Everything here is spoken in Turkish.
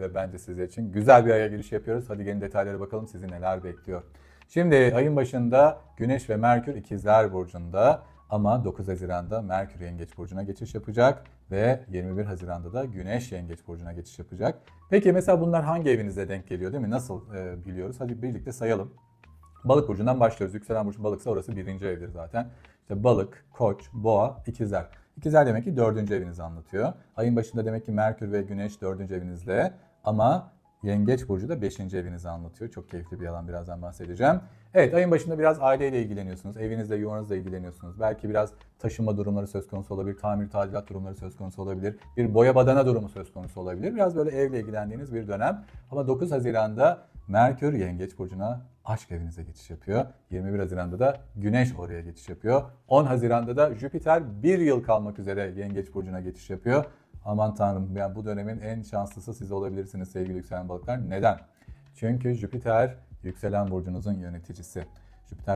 ve bence sizler için güzel bir aya giriş yapıyoruz. Hadi gelin detaylara bakalım sizi neler bekliyor. Şimdi ayın başında Güneş ve Merkür ikizler burcunda ama 9 Haziran'da Merkür Yengeç burcuna geçiş yapacak ve 21 Haziran'da da Güneş Yengeç burcuna geçiş yapacak. Peki mesela bunlar hangi evinize denk geliyor değil mi? Nasıl e, biliyoruz? Hadi birlikte sayalım. Balık burcundan başlıyoruz. Yükselen burcu balıksa orası birinci evdir zaten. İşte balık, koç, boğa, ikizler. İkizler demek ki dördüncü evinizi anlatıyor. Ayın başında demek ki Merkür ve Güneş dördüncü evinizde ama Yengeç burcu da 5. evinizi anlatıyor. Çok keyifli bir alan birazdan bahsedeceğim. Evet ayın başında biraz aileyle ilgileniyorsunuz. Evinizle, yuvanızla ilgileniyorsunuz. Belki biraz taşınma durumları söz konusu olabilir. Tamir, tadilat durumları söz konusu olabilir. Bir boya badana durumu söz konusu olabilir. Biraz böyle evle ilgilendiğiniz bir dönem. Ama 9 Haziran'da Merkür Yengeç burcuna aşk evinize geçiş yapıyor. 21 Haziran'da da Güneş oraya geçiş yapıyor. 10 Haziran'da da Jüpiter bir yıl kalmak üzere Yengeç burcuna geçiş yapıyor. Aman tanrım yani bu dönemin en şanslısı siz olabilirsiniz sevgili yükselen balıklar. Neden? Çünkü Jüpiter yükselen burcunuzun yöneticisi. Jüpiter